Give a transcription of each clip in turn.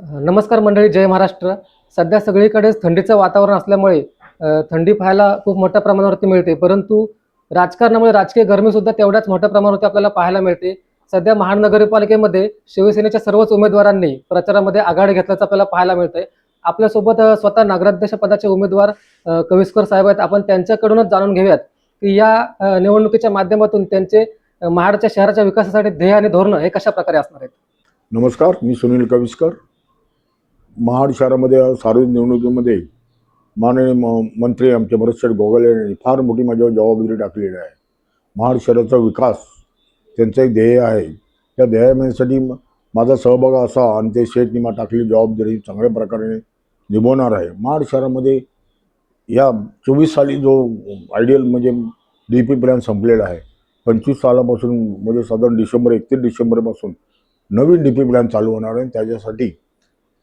नमस्कार मंडळी जय महाराष्ट्र. सध्या सगळीकडेच थंडीचं वातावरण असल्यामुळे थंडी पाहायला खूप मोठ्या प्रमाणावरती मिळते. परंतु राजकारणामुळे राजकीय गरमी सुद्धा तेवढ्याच मोठ्या प्रमाणावरती आपल्याला पाहायला मिळते. सध्या महानगरपालिकेमध्ये शिवसेनेच्या सर्वच उमेदवारांनी प्रचारामध्ये आघाडी घेतल्याचं आपल्याला पाहायला मिळतंय. आपल्यासोबत स्वतः नगराध्यक्ष पदाचे उमेदवार कविस्कर साहेब आहेत. आपण त्यांच्याकडूनच जाणून घेऊयात की या निवडणुकीच्या माध्यमातून त्यांचे महाडच्या शहराच्या विकासासाठी ध्येय आणि धोरणं हे कशा प्रकारे असणार आहेत? नमस्कार मी सुनील कविस्कर. महाड शहरामध्ये सार्वजनिक निवडणुकीमध्ये माननीय म मंत्री आमचे भरतशेठ गोगले यांनी फार मोठी माझ्यावर जबाबदारी टाकलेली आहे. महाड शहराचा विकास त्यांचं एक ध्येय आहे. त्या ध्येयासाठी माझा सहभाग असा आणि ते शेठनी मला टाकलेली जबाबदारी चांगल्या प्रकारे निभवणार आहे. महाड शहरामध्ये या चोवीस साली जो आयडियल म्हणजे डी पी प्लॅन संपलेला आहे पंचवीस सालापासून म्हणजे साधारण डिसेंबर एकतीस डिसेंबरपासून नवीन डी पी प्लॅन चालू होणार आहे त्याच्यासाठी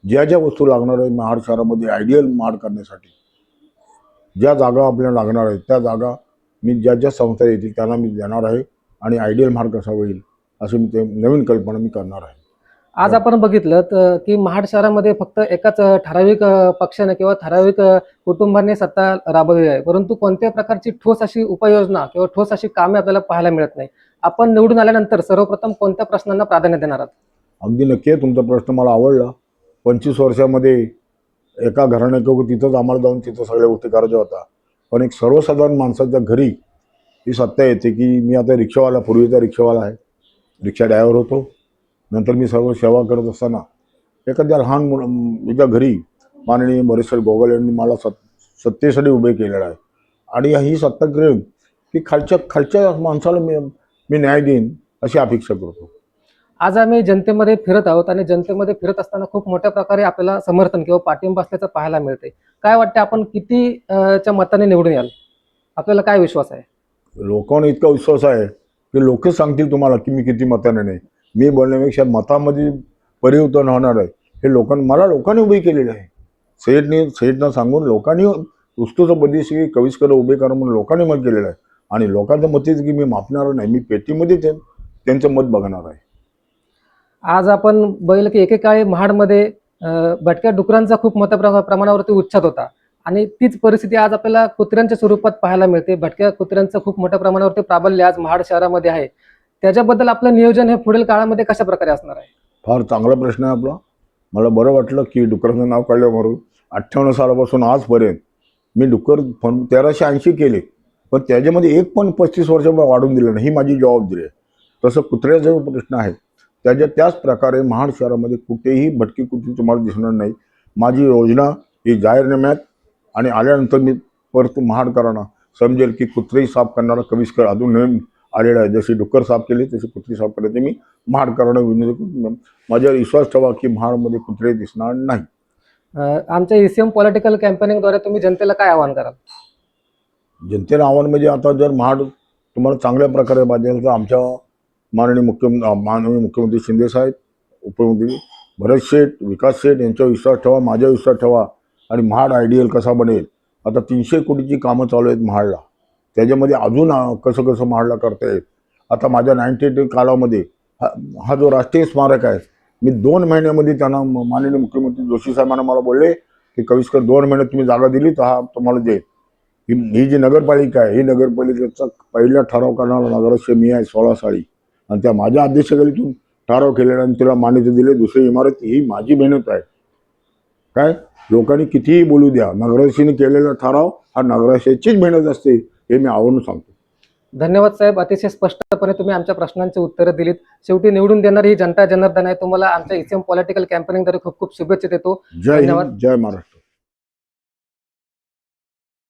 ज्या ज्या वस्तू लागणार आहे महाड शहरामध्ये आयडियल महाड करण्यासाठी ज्या जागा आपल्याला लागणार आहेत त्या जागा मी ज्या ज्या संस्था येतील त्यांना मी देणार आहे आणि आयडियल महाड कसा होईल असं मी ते नवीन कल्पना मी करणार आहे. आज आपण बघितलं तर की महाड शहरामध्ये फक्त एकाच ठराविक पक्षाने किंवा ठराविक कुटुंबांनी सत्ता राबवली आहे. परंतु कोणत्याही प्रकारची ठोस अशी उपाययोजना किंवा ठोस अशी कामे आपल्याला पाहायला मिळत नाही? आपण निवडून आल्यानंतर सर्वप्रथम कोणत्या प्रश्नांना प्राधान्य देणार आहात? अगदी नक्की तुमचा प्रश्न मला आवडला. पंचवीस वर्षामध्ये एका घराण्याकडे तिथंच आम्हाला जाऊन तिथं सगळ्या गोष्टी करायच्या होता पण एक सर्वसाधारण माणसाच्या घरी ही सत्ता येते की मी आता रिक्षावाला पूर्वीचा रिक्षावाला आहे. रिक्षा ड्रायव्हर होतो. नंतर मी सर्व सेवा करत असताना एखाद्या लहान मुलं एका घरी माननीय बरेचसे गोगल यांनी मला सत् सत्तेसाठी उभे केलेलं आहे. आणि ही सत्ता घेऊन की खालच्या खालच्या माणसाला मी मी न्याय देईन अशी अपेक्षा करतो. आज आम्ही जनतेमध्ये फिरत आहोत आणि जनतेमध्ये फिरत असताना खूप मोठ्या प्रकारे आपल्याला समर्थन किंवा पाठिंबा असल्याचं पाहायला मिळते. काय वाटतं आपण किती च्या मताने निवडून याल? आपल्याला काय विश्वास आहे? लोकांना इतका विश्वास आहे की लोक सांगतील तुम्हाला की मी किती मताने नाही. मी बोलण्यापेक्षा मतामध्ये परिवर्तन होणार आहे. हे लोकांना मला लोकांनी उभी केलेली आहे. सेठने सेठनं सांगून लोकांनी उत्स्तुत बदीशी कविस्कर उभे करा म्हणून लोकांनी मत केलेलं आहे. आणि लोकांचं मत की मी मापणार नाही मी पेटीमध्ये त्यांचं मत बघणार आहे. आज आपण बैल की एकेकाळी महाडमध्ये भटक्या डुकरांचा खूप मोठ्या प्रमा- प्रमाणावरती उच्छाद होता. आणि तीच परिस्थिती आज आपल्याला कुत्र्यांच्या स्वरूपात पाहायला मिळते. भटक्या कुत्र्यांचं खूप मोठ्या प्रमाणावरती प्राबल्य आज महाड शहरामध्ये आहे. त्याच्याबद्दल आपलं नियोजन हे पुढील काळामध्ये कशा प्रकारे असणार आहे? फार चांगला प्रश्न आहे आपला. मला बरं वाटलं की डुकराचं नाव काढलं म्हणून अठ्ठावन्न सालापासून आजपर्यंत मी डुकर फन तेराशे ऐंशी केले. पण त्याच्यामध्ये एक पण पस्तीस वर्ष वाढून दिलं नाही. ही माझी जबाबदारी आहे. तसं कुत्र्याचा जो प्रश्न आहे. त्याच्या त्याच प्रकारे महाड शहरामध्ये कुठेही भटकी कुत्री तुम्हाला दिसणार नाही. माझी योजना ही जाहीरनाम्यात आणि आल्यानंतर मी परत महाडकरांना समजेल की कुत्रेही साफ करणारा कविष्कर अजून नवीन आलेला आहे. जशी डुक्कर साफ केली तशी कुत्री साफ करायची मी महाडकरांना विनंती माझ्यावर विश्वास ठेवा की महाडमध्ये कुत्रे दिसणार नाही. आमच्या ईसीएम पॉलिटिकल कॅम्पेनिंगद्वारे तुम्ही जनतेला काय आवाहन कराल? जनतेला आव्हान म्हणजे आता जर महाड तुम्हाला चांगल्या प्रकारे पाहिजे तर आमच्या माननीय मुख्य माननीय मुख्यमंत्री शिंदेसाहेब उपमुख्यमंत्री भरत शेठ विकास शेठ यांच्यावर विश्वास ठेवा माझ्यावर विश्वास ठेवा आणि महाड आयडियल कसा बनेल? आता तीनशे कोटीची कामं चालू आहेत महाडला. त्याच्यामध्ये अजून कसं कसं महाडला करता येईल? आता माझ्या नाईन्टी एट कालामध्ये हा हा जो राष्ट्रीय स्मारक आहे मी दोन महिन्यामध्ये त्यांना माननीय मुख्यमंत्री जोशी साहेबांना मला बोलले की कविस्कर दोन महिन्यात तुम्ही जागा दिली तर हा तुम्हाला देईल. ही ही जी नगरपालिका आहे ही नगरपालिकेचा पहिला ठराव करणारा नगराध्यक्ष मी आहे सोळा साळी. आणि त्या माझ्या अध्यक्षतेखाली ठराव केलेला आणि तिला मान्यता दिली. दुसरी इमारत ही माझी मेहनत आहे. काय? लोकांनी कितीही बोलू द्या नगराध्यक्षाने केलेला ठराव हा नगराध्यक्षाचीच मेहनत असते हे मी आवडून सांगतो. धन्यवाद साहेब. अतिशय स्पष्टपणे तुम्ही आमच्या प्रश्नांची उत्तरं दिलीत. शेवटी निवडून देणारी ही जनता जनार्दन आहे. तुम्हाला आमच्या ईसीएम पॉलिटिकल कॅम्पेनिंगद्वारे खूप खूप शुभेच्छा देतो. जय धन्यवाद. हिंद जय महाराष्ट्र.